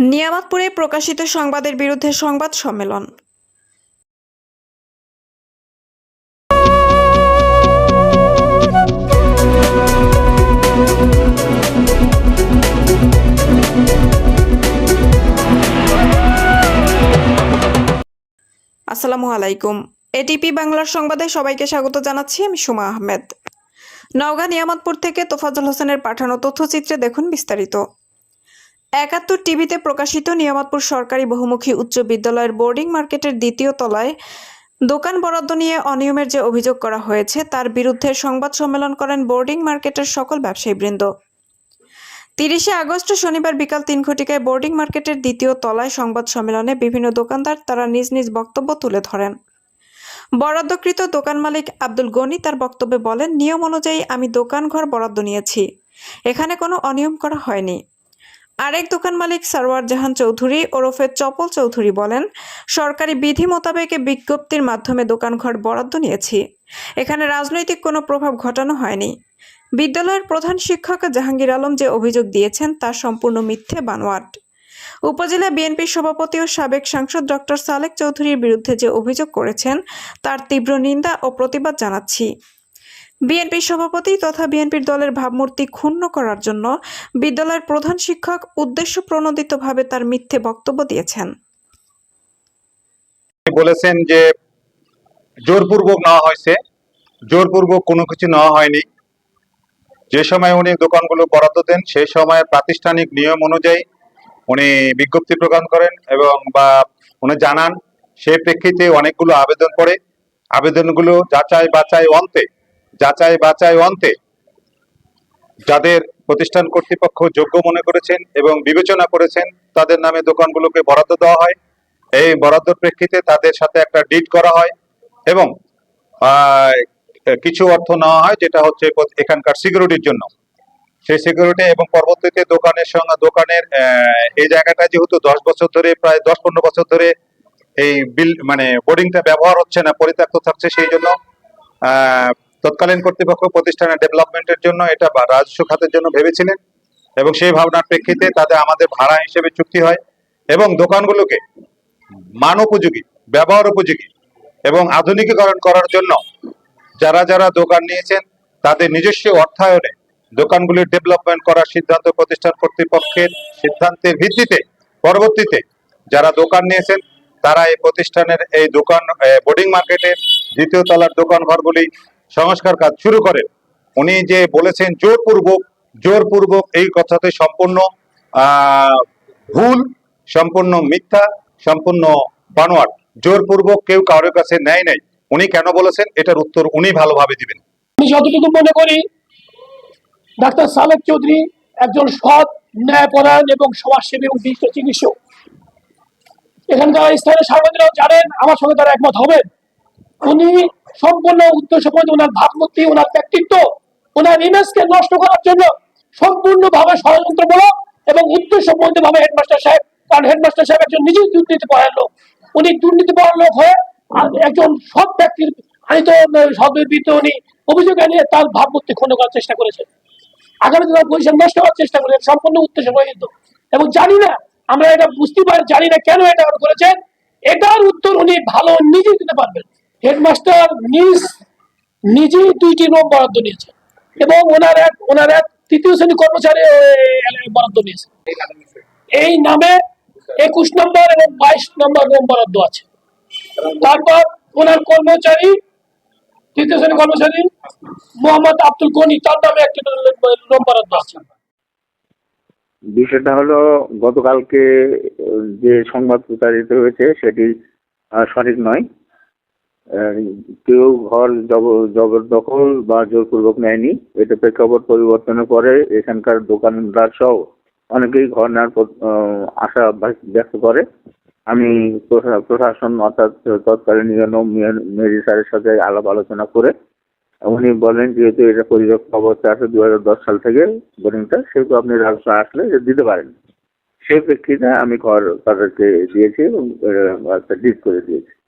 নিয়ামতপুরে প্রকাশিত সংবাদের বিরুদ্ধে সংবাদ সম্মেলন। আসসালামু আলাইকুম। এটিপি বাংলার সংবাদে সবাইকে স্বাগত জানাচ্ছি আমি সুমা আহমেদ। নওগাঁ নিয়ামতপুর থেকে তোফাজুল হোসেনের পাঠানো তথ্যচিত্রে দেখুন বিস্তারিত। একাত্তর টিভিতে প্রকাশিত নিয়ামতপুর সরকারি বহুমুখী উচ্চ বিদ্যালয়ের বোর্ডিং মার্কেটের দ্বিতীয় তলায় দোকান বরাদ্দ নিয়ে অনিয়মের যে অভিযোগ করা হয়েছে, তার বিরুদ্ধে সংবাদ সম্মেলন করেন বোর্ডিং মার্কেটের সকল ব্যবসায়ীবৃন্দ। তিরিশে আগস্ট শনিবার বিকাল তিন ঘটিকায় বোর্ডিং মার্কেটের দ্বিতীয় তলায় সংবাদ সম্মেলনে বিভিন্ন দোকানদার তারা নিজ নিজ বক্তব্য তুলে ধরেন। বরাদ্দকৃত দোকান মালিক আব্দুল গনি তার বক্তব্যে বলেন, নিয়ম অনুযায়ী আমি দোকান ঘর বরাদ্দ নিয়েছি। এখানে কোনো অনিয়ম করা হয়নি। আরেক দোকান মালিক সারওয়ার জাহান চৌধুরী ওরফে চপল চৌধুরী বলেন, সরকারি বিধি মোতাবেক বিজ্ঞপ্তির মাধ্যমে দোকানঘর বরাদ্দ নিয়েছি। এখানে রাজনৈতিক কোনো প্রভাব ঘটানো হয়নি। বিদ্যালয়ের প্রধান শিক্ষক জাহাঙ্গীর আলম যে অভিযোগ দিয়েছেন তা সম্পূর্ণ মিথ্যে বানোয়াট। উপজেলা বিএনপির সভাপতি ও সাবেক সাংসদ ডক্টর সালেক চৌধুরীর বিরুদ্ধে যে অভিযোগ করেছেন, তার তীব্র নিন্দা ও প্রতিবাদ জানাচ্ছি। বিএনপির সভাপতি তথা বিএনপির দলের ভাবমূর্তি ক্ষুণ্ণ করার জন্য বিদ্যালয়ের প্রধান শিক্ষক উদ্দেশ্য প্রণোদিতভাবে তার মিথ্যে বক্তব্য দিয়েছেন। বলেছেন যে জোরপূর্বক নেওয়া হয়েছে। জোরপূর্বক কোনো কিছু নেওয়া হয়নি। যে সময় উনি দোকানগুলো বরাদ্দ দেন, সেই সময় প্রাতিষ্ঠানিক নিয়ম অনুযায়ী উনি বিজ্ঞপ্তি প্রদান করেন এবং বা উনি জানান, সেই প্রেক্ষিতে অনেকগুলো আবেদন করে আবেদনগুলো যাচাই বাছাই অন্তে যাচাই বাচাই অন্তে যাদের প্রতিষ্ঠান কর্তৃপক্ষ যোগ্য মনে করেছেন এবং বিবেচনা করেছেন, তাদের নামে দোকানগুলোকে বরাদ্দ দেওয়া হয়। এই বরাদ্দর প্রেক্ষিতে তাদের সাথে একটা ডিড করা হয় এবং কিছু অর্থ নেওয়া হয় যেটা হচ্ছে এখানকার সিকিউরিটির জন্য। সেই সিকিউরিটি এবং পরবর্তীতে দোকানের সঙ্গে দোকানের এই জায়গাটা যেহেতু দশ বছর ধরে, প্রায় দশ পনেরো বছর ধরে এই বিল মানে বোর্ডিংটা ব্যবহার হচ্ছে না, পরিত্যক্ত থাকছে সেই জন্য তৎকালীন কর্তৃপক্ষ প্রতিষ্ঠানের ডেভেলপমেন্টের জন্য এটা বা রাজস্ব খাতের জন্য ভেবেছিলেন এবং সেই ভাবনার প্রেক্ষিতে তাদের আমাদের ভাড়া হিসেবে চুক্তি হয় এবং দোকানগুলোকে মান উপযোগী, ব্যবহার উপযোগী এবং আধুনিকীকরণ করার জন্য যারা যারা দোকান নিয়েছেন, তাদের নিজস্ব অর্থায়নে দোকানগুলির ডেভেলপমেন্ট করার সিদ্ধান্ত প্রতিষ্ঠান কর্তৃপক্ষের সিদ্ধান্তের ভিত্তিতে পরবর্তীতে যারা দোকান নিয়েছেন, তারা এই প্রতিষ্ঠানের এই দোকান বোর্ডিং মার্কেটের দ্বিতীয় তলার দোকান ঘরগুলি সংস্কার কাজ শুরু করেন। উনি যে বলেছেন জোরপূর্বক জোরপূর্বক এই কথাতে সম্পূর্ণ ভুল, সম্পূর্ণ মিথ্যা, সম্পূর্ণ বানোয়াট। জোরপূর্বক কেউ কারোর কাছে নেয় নাই। উনি কেন বলেছেন? এটার উত্তর উনি ভালোভাবে দিবেন। আমি যতটুকু মনে করি, ডাক্তার সালেক চৌধুরী একজন সৎ, ন্যায়পরায়ণ এবং সমাজসেবী বিশিষ্ট চিকিৎসক। এখানকার স্থানীয় সাংবাদিকরাও জানেন, আমার সঙ্গে তারা একমত হবেন। উনি সম্পূর্ণ উদ্দেশ্যপূর্ণ ওনার ভাবমূর্তি, ওনার ব্যক্তিত্ব, ওনার ইমেজকে নষ্ট করার জন্য সম্পূর্ণভাবে ষড়যন্ত্রমূলক এবং উদ্দেশ্যপূর্ণ ভাবে হেডমাস্টার সাহেব, কারণ হেডমাস্টার সাহেব একজন নিজেই দুর্নীতি পরায়ণ লোক। উনি দুর্নীতি পরায়ণ লোক হয়ে একজন সৎ ব্যক্তির আনিত সবের উনি অভিযোগ আনিয়ে তার ভাবমূর্তি ক্ষুণ্ণ করার চেষ্টা করেছেন। আগামী দিনে পজিশন নষ্ট করার চেষ্টা করেছেন, সম্পূর্ণ উদ্দেশ্য প্রয়োজিত এবং জানি না, আমরা এটা বুঝতে পারি, জানি না কেন এটা করেছেন। এটার উত্তর উনি ভালো নিজেই দিতে পারবেন। হেডমাস্টার নিজ নিজেই দুইটি রুম বরাদ্দ নিয়েছেন এবং ওনার এক ওনার এক তৃতীয় শ্রেণি কর্মচারী বরাদ্দ নিয়েছে। এই নামে একুশ নম্বর এবং বাইশ নম্বর রুম বরাদ্দ আছে। তারপর ওনার কর্মচারী, তৃতীয় শ্রেণি কর্মচারী মোহাম্মদ আব্দুল গনি, তার নামে একটি রুম বরাদ্দ আছে। বিষয়টা হলো, গতকালকে যে সংবাদ প্রচারিত হয়েছে সেটি সঠিক নয়। কেউ ঘর জব- জবরদখল বা জোরপূর্বক নেয়নি। এটা প্রেক্ষাপট পরিবর্তনের পরে এখানকার দোকানদার সহ অনেকেই ঘর নেওয়ার আশা ব্যক্ত- করে। আমি প্রশা- প্রশাসন অর্থাৎ তৎকালীন স্যারের সাথে আলাপ আলোচনা করে উনি বলেন যেহেতু এটা পরিত্যক্ত অবস্থায় আছে দু হাজার দশ সাল থেকে বোরিংটা সেহেতু আপনি রাজস্ব আসলে দিতে পারেন। সেই প্রেক্ষিতে আমি ঘর তাদেরকে দিয়েছি এবং ডিট করে দিয়েছি।